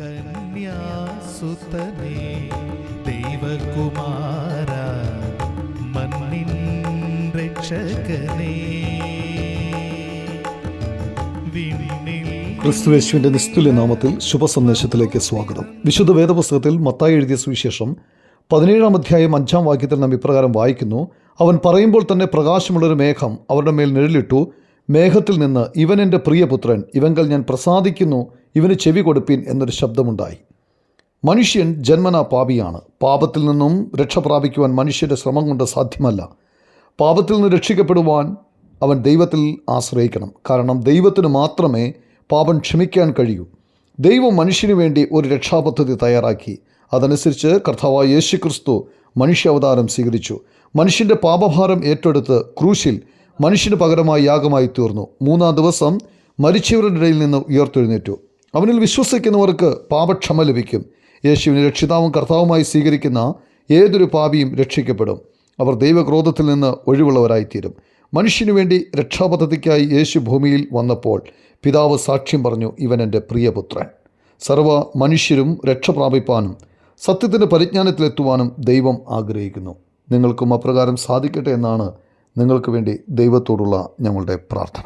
കന്യാസുതനേ ദൈവകുമാര മണ്ണിൻ രക്ഷകനേ. ക്രിസ്തുവേശുവിന്റെ നിസ്തുല്യ നാമത്തിൽ ശുഭസന്ദേശത്തിലേക്ക് സ്വാഗതം. വിശുദ്ധ വേദപുസ്തകത്തിൽ മത്തായി എഴുതിയ സുവിശേഷം പതിനേഴാം അധ്യായം അഞ്ചാം വാക്യത്തിൽ നാം ഇപ്രകാരം വായിക്കുന്നു അവൻ പറയുമ്പോൾ തന്നെ പ്രകാശമുള്ളൊരു മേഘം അവരുടെ മേൽ നിഴലിട്ടു മേഘത്തിൽ നിന്ന് ഇവൻ എന്റെ പ്രിയപുത്രൻ ഇവങ്കൽ ഞാൻ പ്രസാദിക്കുന്നു ഇവന് ചെവി കൊടുപ്പീൻ എന്നൊരു ശബ്ദമുണ്ടായി. മനുഷ്യൻ ജന്മനാ പാപിയാണ്. പാപത്തിൽ നിന്നും രക്ഷ പ്രാപിക്കുവാൻ മനുഷ്യന്റെ ശ്രമം കൊണ്ട് സാധ്യമല്ല. പാപത്തിൽ നിന്ന് രക്ഷിക്കപ്പെടുവാൻ അവൻ ദൈവത്തിൽ ആശ്രയിക്കണം. കാരണം ദൈവത്തിന് മാത്രമേ പാപം ക്ഷമിക്കാൻ കഴിയൂ. ദൈവം മനുഷ്യന് വേണ്ടി ഒരു രക്ഷാപദ്ധതി തയ്യാറാക്കി. അതനുസരിച്ച് കർത്താവായ യേശു ക്രിസ്തു മനുഷ്യാവതാരം സ്വീകരിച്ചു. മനുഷ്യന്റെ പാപഭാരം ഏറ്റെടുത്ത് ക്രൂശിൽ മനുഷ്യന് പകരമായി യാഗമായി തീർന്നു മൂന്നാം ദിവസം മരിച്ചവരുടെ ഇടയിൽ നിന്ന് ഉയർത്തെഴുന്നേറ്റു. അവനിൽ വിശ്വസിക്കുന്നവർക്ക് പാപക്ഷമ ലഭിക്കും. യേശുവിനെ രക്ഷിതാവും കർത്താവുമായി സ്വീകരിക്കുന്ന ഏതൊരു പാപിയും രക്ഷിക്കപ്പെടും. അവർ ദൈവക്രോധത്തിൽ നിന്ന് ഒഴിവുള്ളവരായിത്തീരും. മനുഷ്യനു വേണ്ടി രക്ഷാപദ്ധതിക്കായി യേശു ഭൂമിയിൽ വന്നപ്പോൾ പിതാവ് സാക്ഷ്യം പറഞ്ഞു ഇവൻ എന്റെ പ്രിയപുത്രൻ. സർവ മനുഷ്യരും രക്ഷ പ്രാപിപ്പാനും സത്യത്തിന്റെ പരിജ്ഞാനത്തിലെത്തുവാനും ദൈവം ആഗ്രഹിക്കുന്നു. നിങ്ങൾക്കും അപ്രകാരം സാധിക്കട്ടെ എന്നാണ് നിങ്ങൾക്ക് വേണ്ടി ദൈവത്തോടുള്ള ഞങ്ങളുടെ പ്രാർത്ഥന.